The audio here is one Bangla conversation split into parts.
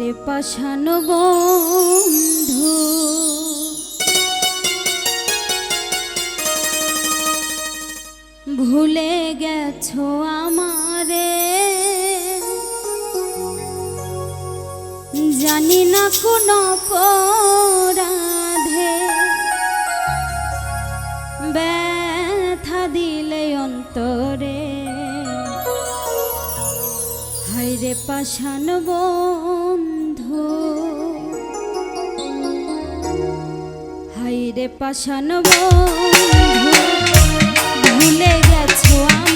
রে পাশান বন্ধু। ভুলে গেছো আমারে। জানি না কোনো পরাধে ব্যথা দিলে অন্তরে। হাইরে পাশান বন্ধু। রে পাশান ভুলে গেছো আমি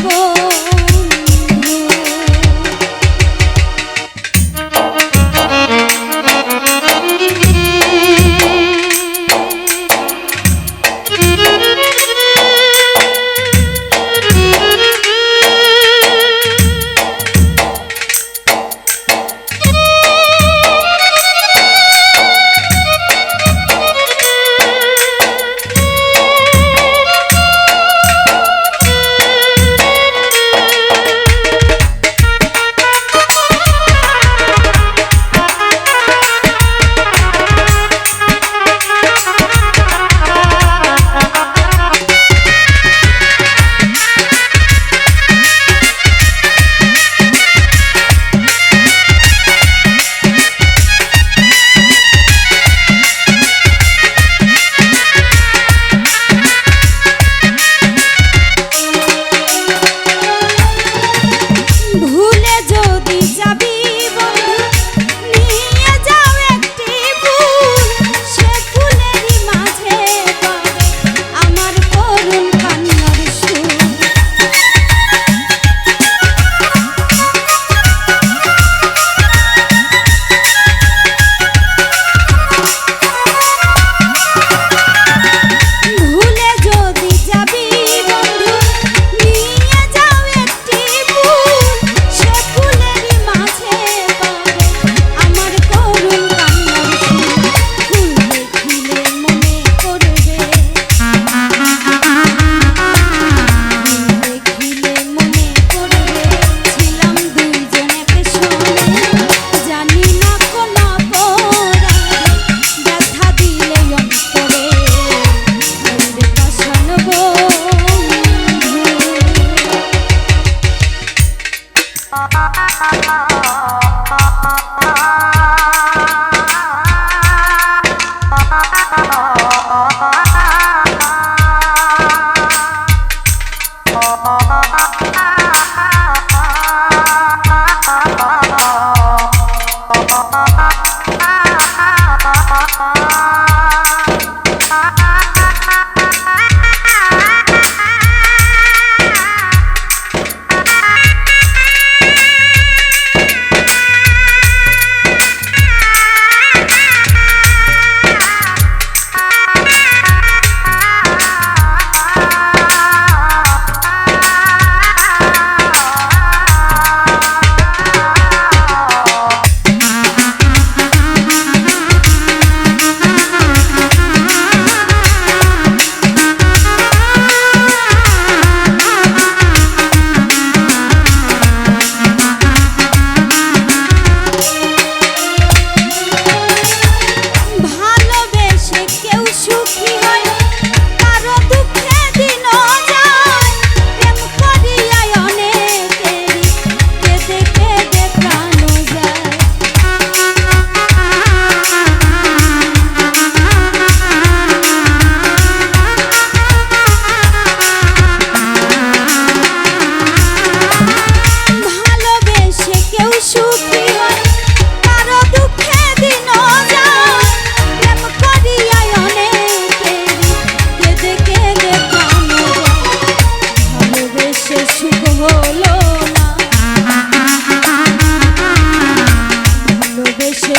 Oh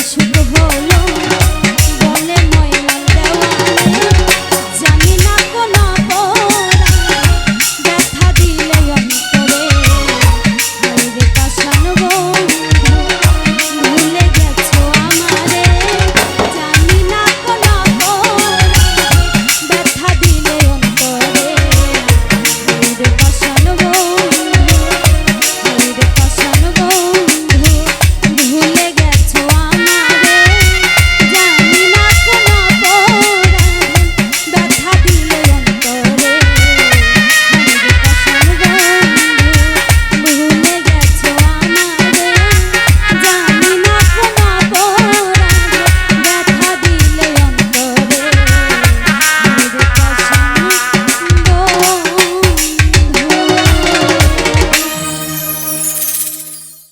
się powolą